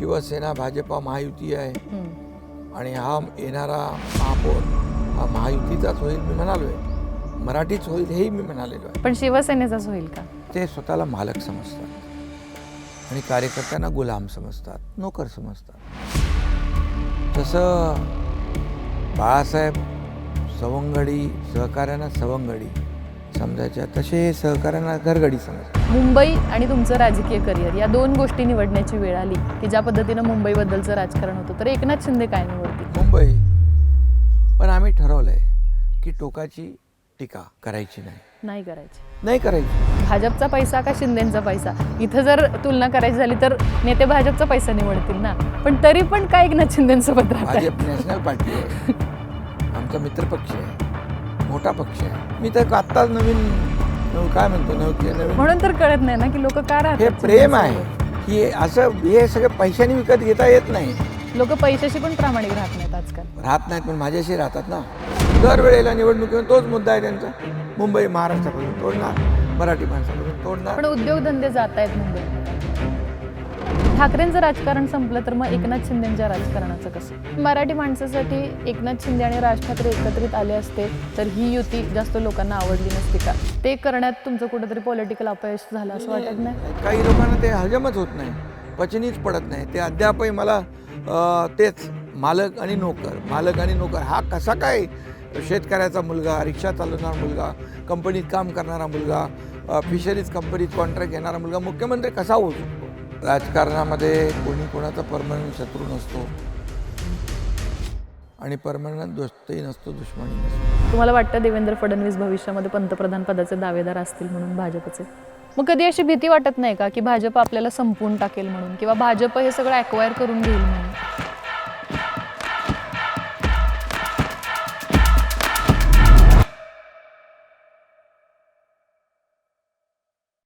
शिवसेना भाजपा महायुती आहे. आणि हा येणारा महापौर हा महायुतीचाच होईल मी म्हणालोय. मराठीच होईल हेही मी म्हणालेलो आहे. पण शिवसेनेचाच होईल का? ते स्वतःला मालक समजतात. आणि कार्यकर्त्यांना गुलाम समजतात नोकर समजतात. तसं बाळासाहेब सवंगडी सहकार्यांना सवंगडी समजायच्या तसे सहकार्यांना घरगडी समजतात मुंबई आणि तुमचं राजकीय करिअर या दोन गोष्टी निवडण्याची वेळ आली की ज्या पद्धतीनं मुंबईबद्दलचं राजकारण होतं. तर एकनाथ शिंदे काय निवडतील? मुंबई. पण आम्ही ठरवलंय की टोकाची टीका करायची नाही. नाही करायची. नाही करायची. भाजपचा पैसा का शिंदेचा पैसा? इथं जर तुलना करायची झाली तर नेते भाजपचा पैसा निवडतील ना? पण तरी पण काय एकनाथ शिंदेसोबत भाजप नॅशनल पार्टी आहे. आमचा मित्रपक्ष आहे. मोठा पक्ष आहे. मी तर आत्ताच नवीन नव- काय म्हणतो नव नवीन म्हणून तर कळत नाही ना की लोक का हे राहतात प्रेम आहे. की असं हे सगळं पैशाने विकत घेता येत नाही. लोक पैशाशी पण प्रामाणिक राहत नाहीत आजकाल. राहत नाहीत पण माझ्याशी राहतात ना. दरवेळेला निवडणुकीवर तोच मुद्दा आहे त्यांचा. मुंबई महाराष्ट्रापासून तोडणार मराठी माणसापासून तोडणार. पण उद्योगधंदे जात आहेत मुंबईत. ठाकरेंचं राजकारण संपलं तर मग एकनाथ शिंदेच्या राजकारणाचं कसं? मराठी माणसासाठी एकनाथ शिंदे आणि राज ठाकरे एकत्रित आले असते तर ही युती जास्त लोकांना आवडली नसती का? ते करण्यात तुमचं कुठेतरी पॉलिटिकल अपयश झालं असं वाटत नाही? काही लोकांना ते हजमच होत नाही पचनीच पडत नाही. ते अद्यापही मला तेच मालक आणि नोकर मालक आणि नोकर हा कसा काय शेतकऱ्याचा मुलगा रिक्षा चालवणारा मुलगा कंपनीत काम करणारा मुलगा फिशरीज कंपनीत कॉन्ट्रॅक्ट घेणारा मुलगा मुख्यमंत्री कसा होऊ शकतो? राजकारणामध्ये कोणी कोणाचा परमनंट शत्रू नसतो. आणि परमनंट दोस्तही नसतो दुश्मनी नसतो. तुम्हाला वाटतं देवेंद्र फडणवीस भविष्यामध्ये पंतप्रधान पदाचे दावेदार असतील म्हणून भाजपचे? मग कधी अशी भीती वाटत नाही का की भाजप आपल्याला संपवून टाकेल म्हणून? किंवा भाजप हे सगळं ॲक्वायर करून घेईल म्हणून?